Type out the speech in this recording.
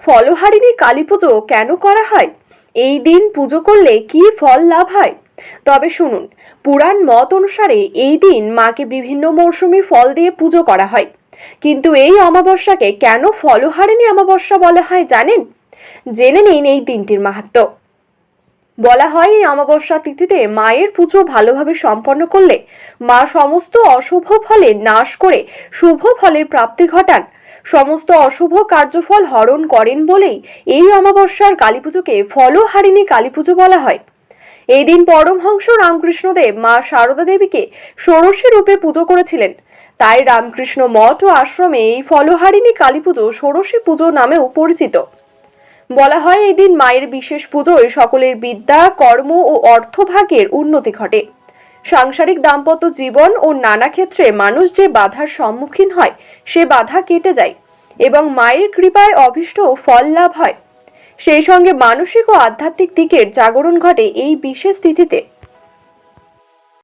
ফলহারিণী কালী পুজো কেন করা হয়? এই দিন পুজো করলে কি ফল লাভ হয়? তবে শুনুন, পুরাণ মত অনুসারে এই দিন মাকে বিভিন্ন মরশুমি ফল দিয়ে পুজো করা হয়। কিন্তু এই অমাবস্যাকে কেন ফলহারিণী অমাবস্যা বলা হয় জানেন? জেনে নিন এই দিনটির মাহাত্ম্য। বলা হয় এই অমাবস্যা তিথিতে মায়ের পুজো ভালোভাবে সম্পন্ন করলে মা সমস্ত অশুভ ফলের নাশ করে শুভ ফলের প্রাপ্তি ঘটান। সমস্ত অশুভ কার্যফল হরণ করেন বলেই এই অমাবস্যার কালী পুজোকে ফলহারিণী কালী পুজো বলা হয়। এই দিন পরমহংস রামকৃষ্ণদেব মা সারদা দেবীকে ষোড়শী রূপে পুজো করেছিলেন। তাই রামকৃষ্ণ মঠ ও আশ্রমে এই ফলহারিণী কালী পুজো ষোড়শী পুজো নামেও পরিচিত। বলা হয় এই দিন মায়ের বিশেষ পুজোয় সকলের বিদ্যা, কর্ম ও অর্থভাগের উন্নতি ঘটে। সাংসারিক দাম্পত্য জীবন ও নানা ক্ষেত্রে মানুষ যে বাধার সম্মুখীন হয়, সে বাধা কেটে যায়। এবং মায়ের কৃপায় অভীষ্ট ফল লাভ হয়। সেই সঙ্গে মানসিক ও আধ্যাত্মিক দিকের জাগরণ ঘটে এই বিশেষ তিথিতে।